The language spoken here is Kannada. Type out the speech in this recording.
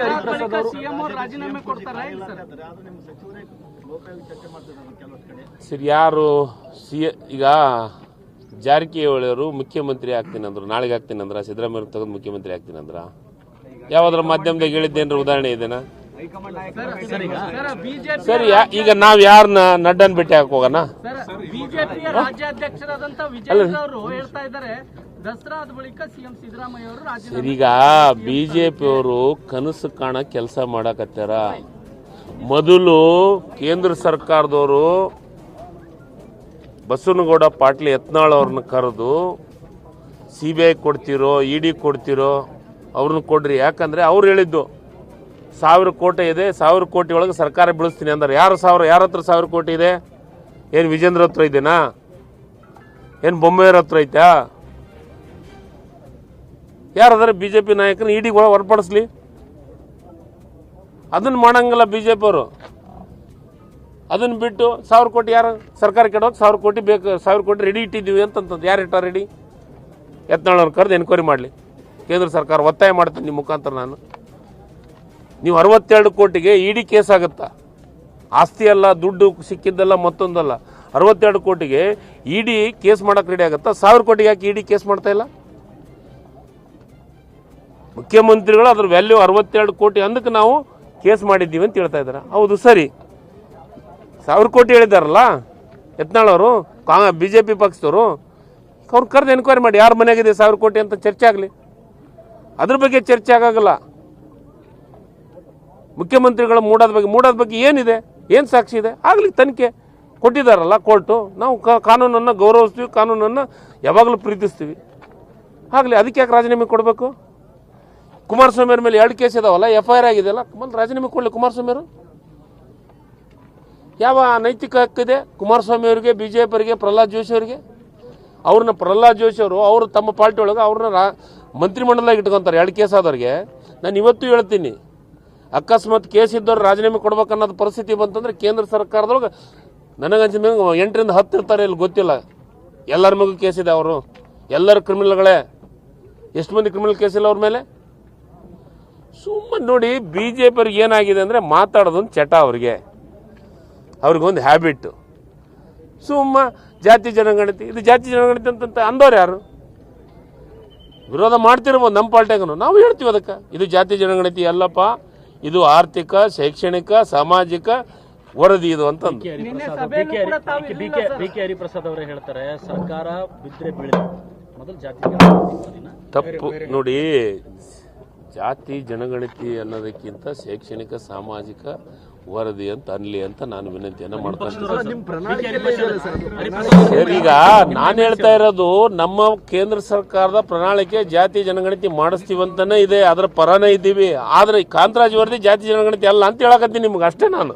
ಬಳಿಕ ಸಿಎಂ ಅವರು ರಾಜೀನಾಮೆ ಕೊಡ್ತಾರೆ ಸರ್? ಸರಿ. ಯಾರು ಸಿ ಈಗ ಜಾರಕಿಹೊಳಿಯವರು ಮುಖ್ಯಮಂತ್ರಿ ಆಗ್ತೀನಿ ಅಂದ್ರು ನಾಳೆಗೆ ಆಗ್ತೀನಿ ಅಂದ್ರ ಸಿದ್ದರಾಮಯ್ಯ ತಗೊಂಡು ಮುಖ್ಯಮಂತ್ರಿ ಆಗ್ತೀನಿ ಅಂದ್ರ? ಯಾವ್ದ್ರ ಮಾಧ್ಯಮದಾಗ ಹೇಳಿದ್ದೇನ್ರ ಉದಾಹರಣೆ ಇದೇನಾ? ಸರ್ ಬಿಜೆಪಿ ಸರಿ ಈಗ ನಾವ್ ಯಾರನ್ನ ನಡ್ಡನ್ ಭೇಟಿ ಹೇಳ್ತಾ ಹೋಗೋಣ ಬಳಿಕ ಸಿಎಂ ಸಿದ್ದರಾಮಯ್ಯ ಅವರು ಈಗ ಬಿಜೆಪಿ ಅವರು ಕನಸು ಕಾಣ ಕೆಲಸ ಮಾಡಕತ್ತಾರ ಮೊದಲು ಕೇಂದ್ರ ಸರ್ಕಾರದವರು ಬಸವನಗೌಡ ಪಾಟೀಲ್ ಯತ್ನಾಳ್ ಅವ್ರನ್ನ ಕರೆದು ಸಿ ಬಿ ಐ ಕೊಡ್ತಿರೋ ಇ ಡಿ ಕೊಡ್ತಿರೋ ಅವ್ರನ್ನ ಕೊಡ್ರಿ. ಯಾಕಂದ್ರೆ ಅವ್ರು ಹೇಳಿದ್ದು ಸಾವಿರ ಕೋಟಿ ಇದೆ ಸಾವಿರ ಕೋಟಿ ಒಳಗೆ ಸರ್ಕಾರ ಬೀಳಿಸ್ತೀನಿ ಅಂದ್ರೆ. ಯಾರು ಸಾವಿರ ಯಾರ ಹತ್ರ ಸಾವಿರ ಕೋಟಿ ಇದೆ? ಏನು ವಿಜೇಂದ್ರ ಹತ್ರ ಇದೆನಾ? ಏನು ಬೊಮ್ಮೆಯವ್ರ ಹತ್ರ ಐತಾ? ಯಾರಾದ್ರೆ ಬಿ ಜೆ ಪಿ ನಾಯಕನ ಇಡಿ ಹೊರಪಡಿಸ್ಲಿ. ಅದನ್ನ ಮಾಡಂಗಿಲ್ಲ ಬಿ ಜೆ ಅವರು. ಅದನ್ನ ಬಿಟ್ಟು ಸಾವಿರ ಕೋಟಿ ಯಾರು ಸರ್ಕಾರ ಕೆಡೋಕೆ ಸಾವಿರ ಕೋಟಿ ಬೇಕು, ಸಾವಿರ ಕೋಟಿ ರೆಡಿ ಇಟ್ಟಿದ್ದೀವಿ ಅಂತಂತಂದು ಯಾರು ಇಟ್ಟಾರ ರೆಡಿ ಯತ್ನಾಳವ್ರು ಕರೆದು ಎನ್ಕ್ವೈರಿ ಮಾಡಲಿ. ಕೇಂದ್ರ ಸರ್ಕಾರ ಒತ್ತಾಯ ಮಾಡ್ತೀನಿ ನಿಮ್ಮ ಮುಖಾಂತರ ನಾನು. ನೀವು ಅರವತ್ತೆರಡು ಕೋಟಿಗೆ ಇಡಿ ಕೇಸ್ ಆಗುತ್ತಾ? ಆಸ್ತಿ ಅಲ್ಲ, ದುಡ್ಡು ಸಿಕ್ಕಿದ್ದಲ್ಲ, ಮತ್ತೊಂದಲ್ಲ. ಅರವತ್ತೆರಡು ಕೋಟಿಗೆ ಇಡಿ ಕೇಸ್ ಮಾಡಕ್ಕೆ ರೆಡಿ ಆಗುತ್ತಾ? ಸಾವಿರ ಕೋಟಿಗೆ ಯಾಕೆ ಇಡಿ ಕೇಸ್ ಮಾಡ್ತಾ ಇಲ್ಲ? ಮುಖ್ಯಮಂತ್ರಿಗಳು ಅದ್ರ ವ್ಯಾಲ್ಯೂ ಅರವತ್ತೆರಡು ಕೋಟಿ ಅಂದಕ್ಕೆ ನಾವು ಕೇಸ್ ಮಾಡಿದ್ದೀವಿ ಅಂತ ಹೇಳ್ತಾ ಇದ್ದಾರೆ. ಹೌದು, ಸರಿ. ಸಾವಿರ ಕೋಟಿ ಹೇಳಿದಾರಲ್ಲ ಯತ್ನಾಳವರು ಕಾ ಬಿ ಜೆ ಪಿ ಪಕ್ಷದವರು, ಅವ್ರು ಕರೆದು ಎನ್ಕ್ವೈರಿ ಮಾಡಿ, ಯಾರ ಮನೆಗಿದೆ ಸಾವಿರ ಕೋಟಿ ಅಂತ ಚರ್ಚೆ ಆಗಲಿ. ಅದ್ರ ಬಗ್ಗೆ ಚರ್ಚೆ ಆಗೋಲ್ಲ ಮುಖ್ಯಮಂತ್ರಿಗಳ ಮೂಡೋದ ಬಗ್ಗೆ ಮೂಡೋದ ಬಗ್ಗೆ ಏನಿದೆ, ಏನು ಸಾಕ್ಷಿ ಇದೆ, ಆಗಲಿ ತನಿಖೆ ಕೊಟ್ಟಿದ್ದಾರಲ್ಲ ಕೋರ್ಟು, ನಾವು ಕಾನೂನನ್ನು ಗೌರವಿಸ್ತೀವಿ, ಕಾನೂನನ್ನು ಯಾವಾಗಲೂ ಪ್ರೀತಿಸ್ತೀವಿ. ಆಗಲಿ, ಅದಕ್ಕೆ ಯಾಕೆ ರಾಜೀನಾಮೆ ಕೊಡಬೇಕು? ಕುಮಾರಸ್ವಾಮಿ ಅವ್ರ ಮೇಲೆ ಎರಡು ಕೇಸ್ ಇದಾವಲ್ಲ ಎಫ್ ಐ ಆರ್ ಆಗಿದೆಯಲ್ಲ? ಮೊದಲು ರಾಜೀನಾಮೆ ಕೊಡಲಿ ಕುಮಾರಸ್ವಾಮಿ ಅವರು. ಯಾವ ನೈತಿಕ ಹಕ್ಕಿದೆ ಕುಮಾರಸ್ವಾಮಿ ಅವರಿಗೆ ಬಿ ಜೆ ಪಿಯವರಿಗೆ ಪ್ರಹ್ಲಾದ್ ಜೋಶಿ ಅವರಿಗೆ? ಅವ್ರನ್ನ ಪ್ರಹ್ಲಾದ್ ಜೋಶಿ ಅವರು ಅವರು ತಮ್ಮ ಪಾರ್ಟಿ ಒಳಗೆ ಅವ್ರನ್ನ ರಾ, ಮಂತ್ರಿಮಂಡಲದಾಗ ಇಟ್ಕೊಂತಾರೆ, ಎರಡು ಕೇಸ್ ಆದವ್ರಿಗೆ. ನಾನು ಇವತ್ತು ಹೇಳ್ತೀನಿ, ಅಕಸ್ಮಾತ್ ಕೇಸ್ ಇದ್ದವ್ರು ರಾಜೀನಾಮೆ ಕೊಡ್ಬೇಕು ಅನ್ನೋದು ಪರಿಸ್ಥಿತಿ ಬಂತಂದ್ರೆ ಕೇಂದ್ರ ಸರ್ಕಾರದೊಳಗೆ ಮೇಲೆ ಎಂಟರಿಂದ ಹತ್ತು ಇರ್ತಾರೆ ಇಲ್ಲಿ, ಗೊತ್ತಿಲ್ಲ. ಎಲ್ಲರ ಮಗು ಕೇಸ್ ಇದೆ ಅವರು. ಎಲ್ಲರ ಕ್ರಿಮಿನಲ್ಗಳೇ ಎಷ್ಟು ಮಂದಿ ಕ್ರಿಮಿನಲ್ ಕೇಸ್ ಇಲ್ಲ ಅವ್ರ ಮೇಲೆ? ಸುಮ್ಮನೆ ನೋಡಿ ಬಿ ಜೆ ಪಿಯವ್ರಿಗೆ ಏನಾಗಿದೆ ಅಂದರೆ ಮಾತಾಡೋದೊಂದು ಚಟ ಅವ್ರಿಗೆ. ಅವ್ರಿಗೊಂದು ಹ್ಯಾಬಿಟ್ಟು ಸುಮ್ಮ ಜಾತಿ ಜನಗಣತಿ. ಇದು ಜಾತಿ ಜನಗಣತಿ ಅಂತಂತ ಅಂದವ್ರು ಯಾರು? ವಿರೋಧ ಮಾಡ್ತಿರ್ಬೋದು ನಮ್ಮ ಪಾಲ್ಟ್ಯಾಗನು ನಾವು ಹೇಳ್ತೀವಿ ಅದಕ್ಕೆ. ಇದು ಜಾತಿ ಜನಗಣತಿ ಅಲ್ಲಪ್ಪ. ಇದು ಆರ್ಥಿಕ ಶೈಕ್ಷಣಿಕ ಸಾಮಾಜಿಕ ವರದಿ ಇದು ಕೆ ಹರಿಪ್ರಸಾದ್ ಅವರೇ ಹೇಳ್ತಾರೆ ಸರ್ಕಾರ ಬಿದ್ರೆ ಬೀಳಿದೆ ಮೊದಲು ಜಾತಿ ಜನಗಣತಿ ತಪ್ಪು ನೋಡಿ ಜಾತಿ ಜನಗಣತಿ ಅನ್ನೋದಕ್ಕಿಂತ ಶೈಕ್ಷಣಿಕ ಸಾಮಾಜಿಕ ವರದಿ ಅಂತ ಅನ್ಲಿ ಅಂತ ನಾನು ವಿನಂತಿಯನ್ನ ಮಾಡ್ತೀನಿ ಈಗ ನಾನು ಹೇಳ್ತಾ ಇರೋದು ನಮ್ಮ ಕೇಂದ್ರ ಸರ್ಕಾರದ ಪ್ರಣಾಳಿಕೆ ಜಾತಿ ಜನಗಣತಿ ಮಾಡಿಸ್ತೀವಿ ಅಂತಾನೆ ಇದೆ ಅದರ ಪರನೇ ಇದ್ದೀವಿ. ಆದ್ರೆ ಈ ಕಾಂತರಾಜ್ ವರದಿ ಜಾತಿ ಜನಗಣತಿ ಅಲ್ಲ ಅಂತ ಹೇಳಕತ್ತೀನಿ ನಿಮ್ಗೆ ಅಷ್ಟೇ ನಾನು.